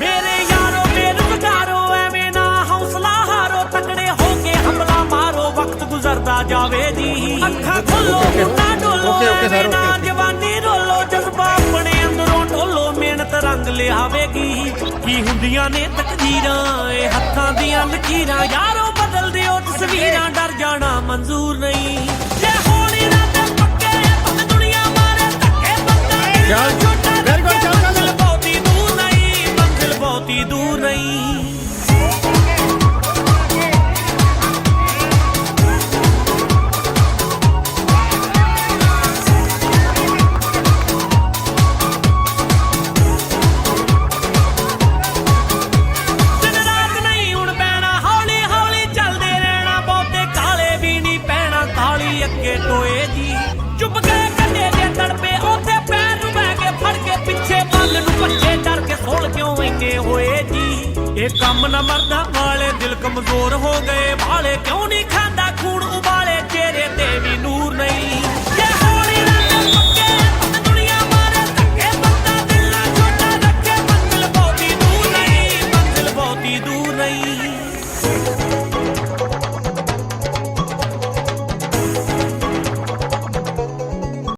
ਮੇਰੇ ਯਾਰੋ ਬੇਰੁਜ਼ਗਾਰੋ ਐਵੇਂ ਨਾ ਹੌਸਲਾ ਹਾਰੋ ਤਕੜੇ ਹੋ ਕੇ ਹਮਲਾ ਮਾਰੋ ਵਕਤ ਗੁਜ਼ਰਦਾ ਜਾਵੇ ਜੀ। ਅੱਖਾਂ ਖੋਲੋ ਮੁੰਨਾ ਡੋਲੋ ਐਵੇਂ ਨਾ। ਜਵਾਨੀ ਰੋਲੋ ਜਜ਼ਬਾ ਆਪਣੇ ਅੰਦਰੋਂ ਢੋਲੋ ਮਿਹਨਤ ਰੰਗ ਲਿਆਵੇਗੀ। ਕੀ ਹੁੰਦੀਆਂ ਨੇ ਤਕਦੀਰਾਂ ਇਹ ਹੱਥਾਂ ਦੀਆਂ ਲਕੀਰਾਂ। ਯਾਰੋ ਬਦਲ ਦਿਓ ਤਸਵੀਰਾਂ ਡਰ ਜਾਣਾ ਮਨਜ਼ੂਰ ਨਹੀਂ। ਨਹੀਂ ਪੈਣਾ ਕਾਲੀ ਅੱਗੇ ਟੋਏ ਜੀ। ਚੁੱਪ ਕਰ ਇਹ ਕੰਮ ਨਾ ਮਰਦਾ ਵਾਲੇ ਦਿਲ ਕਮਜ਼ੋਰ ਹੋ ਗਏ ਵਾਲੇ ਕਿਉਂ ਨਹੀਂ ਖਾਂਦਾ